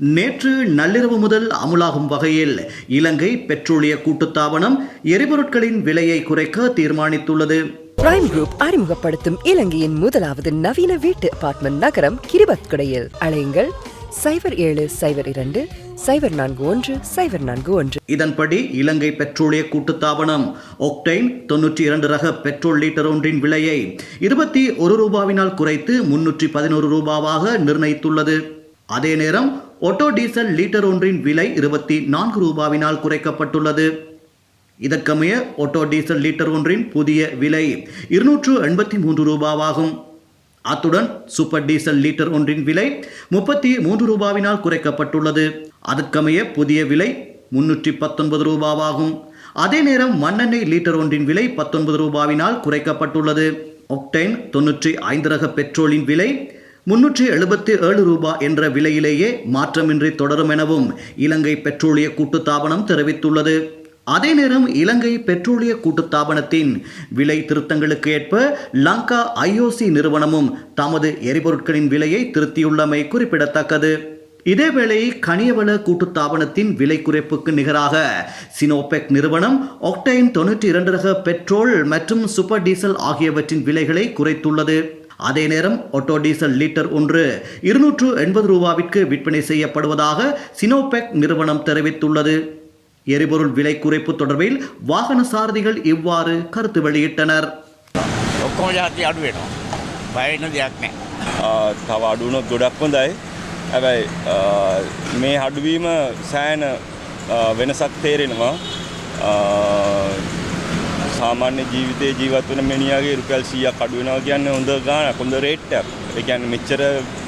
நேற்று நள்ளிரவு முதல் அமுலாகும் வகையில் இலங்கை பெட்ரோலிய கூட்டுத்தாபனம் எரிபொருட்களின் விலையை குறைக்க தீர்மானித்துள்ளது. பிரைம் குரூப் அறிமுகப்படுத்தும் இலங்கையின் முதலாவது நவீன வீட்டு அபார்ட்மெண்ட் நகரம் கிரிபத்குடையில். அழையுங்கள் சைபர் ஏழு சைபர் இரண்டு சைபர் நான்கு ஒன்று சைபர் நான்கு ஒன்று. இதன்படி இலங்கை பெட்ரோலிய கூட்டுத்தாபனம் ஒக்டைன் தொன்னூற்றி இரண்டு ரக பெட்ரோல் லீட்டர் ஒன்றின் விலையை இருபத்தி ஒரு ரூபாவினால் குறைத்து முன்னூற்றி பதினோரு ரூபாவாக நிர்ணயித்துள்ளது. அதே நேரம் ஒட்டோ டீசல் லீட்டர் ஒன்றின் விலை இருபத்தி நான்கு ரூபாவினால் குறைக்கப்பட்டுள்ளது. இதற்கமைய ஒட்டோ டீசல் லீட்டர் ஒன்றின் புதிய விலை இருநூற்று எண்பத்தி மூன்று ரூபாவாகும். அத்துடன் சூப்பர் டீசல் லீட்டர் ஒன்றின் விலை முப்பத்தி மூன்று ரூபாவினால் குறைக்கப்பட்டுள்ளது. அதற்கமைய புதிய விலை முன்னூற்றி பத்தொன்பது ரூபாவாகும். அதே நேரம் மண்ணெண்ணெய் லீட்டர் ஒன்றின் விலை பத்தொன்பது ரூபாவினால் குறைக்கப்பட்டுள்ளது. ஒக்டைன் தொன்னூற்றி ஐந்து ரக பெட்ரோலின் விலை முன்னூற்றி எழுபத்தி ஏழு ரூபாய் என்ற விலையிலேயே மாற்றமின்றி தொடரும் எனவும் இலங்கை பெட்ரோலிய கூட்டுத்தாபனம் தெரிவித்துள்ளது. அதே நேரம் இலங்கை பெட்ரோலிய கூட்டுத்தாபனத்தின் விலை திருத்தங்களுக்கு ஏற்ப லங்கா ஐஓசி நிறுவனமும் தமது எரிபொருட்களின் விலையை திருத்தியுள்ளமை குறிப்பிடத்தக்கது. இதேவேளை கனியவள கூட்டுத்தாபனத்தின் விலை குறைப்புக்கு நிகராக சினோபெக் நிறுவனம் ஒக்டைன் தொன்னூற்றி இரண்டு ரக பெட்ரோல் மற்றும் சூப்பர் டீசல் ஆகியவற்றின் விலைகளை குறைத்துள்ளது. அதே நேரம் ஒட்டோ டீசல் லீட்டர் ஒன்று இருநூற்று எண்பது ரூபாவிற்கு விற்பனை செய்யப்படுவதாக சினோபெக் நிறுவனம் தெரிவித்துள்ளது எரிபொருள் விலை குறைப்பு தொடர்பில் வாகன சாரதிகள் இவ்வாறு கருத்து வெளியிட்டனர் ඔක්කොම ජාති අඩු වෙනවා. බයන්න දෙයක් නෑ. ආ, තව අඩුනොත් ගොඩක් හොඳයි හැබැයි ආ, මේ හඩුවීම සෑන ආ, වෙනසක් තේරෙනවා ආ, සාමාන්‍ය ජීවිතයේ ජීවත් වෙන මිනිහාගේ රුපියල් 100ක් අඩු වෙනවා කියන්නේ හොඳ ගාණක් හොඳ රේට් එකක්. ඒ කියන්නේ මෙච්චර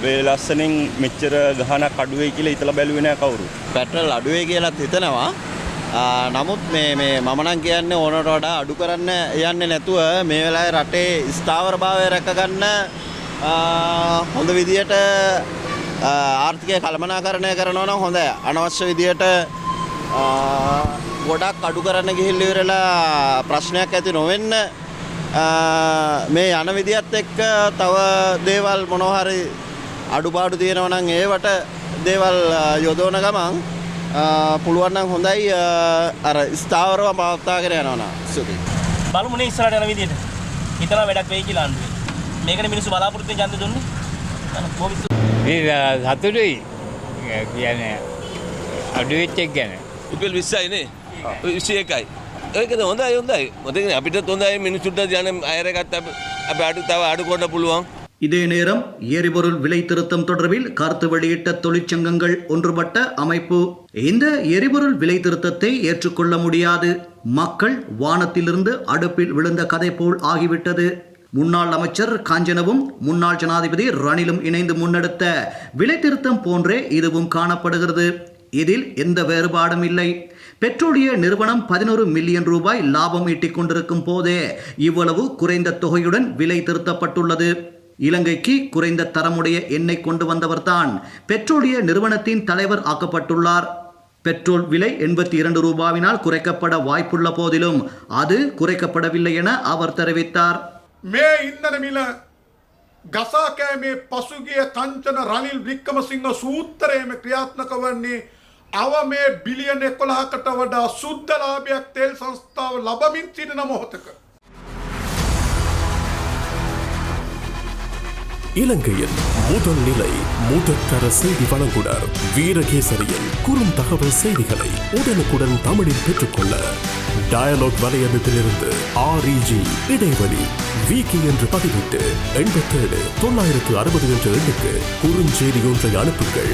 වේ ලස්සනෙන් මෙච්චර ගහනක් අඩු වෙයි කියලා හිතලා බැලුවේ නෑ කවුරුත්. පෙට්‍රල් අඩු වෙයි කියලාත් හිතනවා. නමුත් මේ මේ මම නම් කියන්නේ ඕනට වඩා අඩු කරන්න යන්නේ නැතුව මේ වෙලාවේ රටේ ස්ථාවරභාවය රැකගන්න හොඳ විදියට ආර්ථිකය කළමනාකරණය කරනවා නම් හොඳයි. අනවශ්‍ය විදියට ගොඩක් අඩු කරන්න ගිහිල්ල ඉවරලා ප්‍රශ්නයක් ඇති නොවෙන්න මේ යන විදිහත් එක්ක තව දේවල් මොනොහරි අඩුපාඩු තියෙනවනම් ඒවට දේවල් යොදෝන ගමන් පුළුවන්නම් හොඳයි අර ස්ථාවරව පවත්තාගෙන යනවන සුති බලමුණ ඉස්සරට යන විදියට හිතලා වැඩක් වෙයි කියලා අන්දුවේ මේකට මිනිස්සු බලාපොරොත්තු ජන්ද දුන්නේ? මේ සතුටුයි. කියන්නේ අඩුවෙච්චෙක් ගැන. උපල් විස්සයිනේ විශ්ෂය එකයි ඒකද හොඳයි හොඳයි මොතින් අපිට හොඳයි මිනිසුට යන අයරගත් අප අඩු තව අඩු කොන්න පුළුවන් இதே நேரம் எரிபொருள் விலை திருத்தம் தொடர்பில் கருத்து வெளியிட்ட தொழிற்சங்கங்கள் ஒன்றுபட்ட அமைப்பு இந்த எரிபொருள் விலை திருத்தத்தை ஏற்றுக்கொள்ள முடியாது மக்கள் வானத்திலிருந்து அடுப்பில் விழுந்த கதை போல் ஆகிவிட்டது முன்னாள் அமைச்சர் காஞ்சனவும் முன்னாள் ஜனாதிபதி ரணிலும் இணைந்து முன்னெடுத்த விலை திருத்தம் போன்றே இதுவும் காணப்படுகிறது இதில் எந்த வேறுபாடும் இல்லை பெட்ரோலிய நிறுவனம் பதினோரு மில்லியன் ரூபாய் லாபம் ஈட்டிக் கொண்டிருக்கும் போதே இவ்வளவு குறைந்த தொகையுடன் விலை திருத்தப்பட்டுள்ளது இலங்கைக்கு குறைந்த தரமுடைய எண்ணெய் கொண்டு வந்தவர்தான் பெட்ரோலிய நிறுவனத்தின் தலைவர் ஆக்கப்பட்டுள்ளார் பெட்ரோல் விலை எண்பத்தி இரண்டு ரூபாவினால் குறைக்கப்பட வாய்ப்புள்ள போதிலும் அது குறைக்கப்படவில்லை என அவர் தெரிவித்தார் මේ ඉන්දන මිල ගසාකෑමේ පසුගිය කංචන රනිල් වික්කමසිංහ සූත්තරයම ක්‍රියාත්මක වන්නේ අව මේ බිලියන එකොළහකට වඩා සුද්ධලාභයක් තෙල් සංස්ථාව ලබමින් සිටින මොහොතක. இலங்கையின் முதல் நிலை முதற்கர செய்தி வழங்குனர் வீரகேசரியின் குறும் தகவல் செய்திகளை உடனுக்குடன் தமிழில் பெற்றுக்கொள்ள டயலாக் வலையமைப்பிலிருந்து ஆர்இஜி இடைவெளி விகி என்று பதிவிட்டு எண்பத்தேழு தொள்ளாயிரத்து அறுபது என்ற எண்ணுக்கு குறுஞ்செய்தி ஒன்றை அனுப்புங்கள்